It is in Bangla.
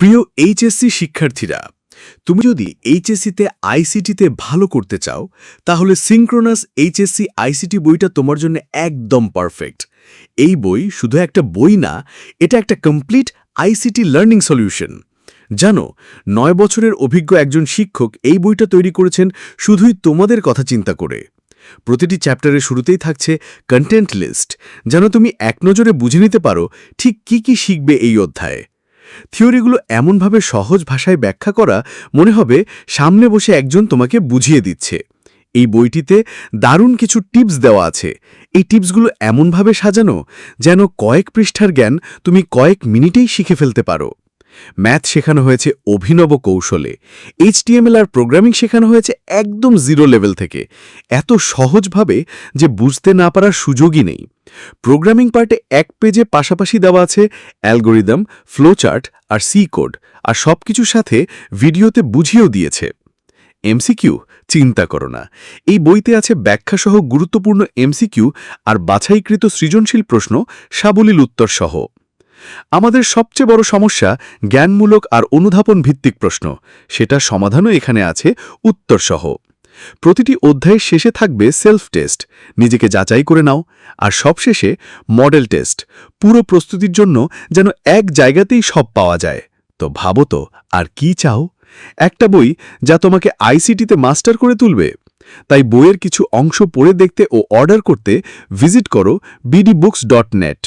প্রিয় এইচএসসি শিক্ষার্থীরা, তুমি যদি এইচএসসিতে আইসিটিতে ভালো করতে চাও, তাহলে সিঙ্ক্রোনাস এইচএসসি আইসিটি বইটা তোমার জন্য একদম পারফেক্ট এই বই শুধু একটা বই না, এটা একটা কমপ্লিট আইসিটি লার্নিং সলিউশন জানো, নয় বছরের অভিজ্ঞ একজন শিক্ষক এই বইটা তৈরি করেছেন শুধুই তোমাদের কথা চিন্তা করে। প্রতিটি চ্যাপ্টারের শুরুতেই থাকছে কন্টেন্ট লিস্ট যেন তুমি এক নজরে বুঝে নিতে পারো ঠিক কি কি শিখবে এই অধ্যায়ে। থিওরিগুলো এমনভাবে সহজ ভাষায় ব্যাখ্যা করা মনে হবে সামনে বসে একজন তোমাকে বুঝিয়ে দিচ্ছে। এই বইটিতে দারুণ কিছু টিপস দেওয়া আছে। এই টিপসগুলো এমনভাবে সাজানো যেন কয়েক পৃষ্ঠার জ্ঞান তুমি কয়েক মিনিটেই শিখে ফেলতে পারো। ম্যাথ শেখানো হয়েছে অভিনব কৌশলে। এইচটিএমএল আর প্রোগ্রামিং শেখানো হয়েছে একদম জিরো লেভেল থেকে। এত সহজভাবে যে বুঝতে না পারার সুযোগই নেই। প্রোগ্রামিং পার্টে এক পেজে পাশাপাশি দেওয়া আছে অ্যালগোরিদম ফ্লোচার্ট আর সি কোড আর সবকিছুর সাথে ভিডিওতে বুঝিয়েও দিয়েছে। এমসিকিউ চিন্তা করো না। এই বইতে আছে ব্যাখ্যাসহ গুরুত্বপূর্ণ এমসিকিউ আর বাছাইকৃত সৃজনশীল প্রশ্ন, সাবলীল উত্তর সহ আমাদের সবচেয়ে বড় সমস্যা জ্ঞানমূলক আর অনুধাপন ভিত্তিক প্রশ্ন। সেটা সমাধানও এখানে আছে, উত্তরসহ। প্রতিটি অধ্যায়ের শেষে থাকবে সেলফ টেস্ট নিজেকে যাচাই করে নাও, আর সবশেষে মডেল টেস্ট পুরো প্রস্তুতির জন্য যেন এক জায়গাতেই সব পাওয়া যায়। তো ভাবো তো, আর কি চাও? একটা বই যা তোমাকে আইসিটিতে মাস্টার করে তুলবে। তাই বইয়ের কিছু অংশ পড়ে দেখতে ও অর্ডার করতে ভিজিট করো বিডি বুকস ডট নেট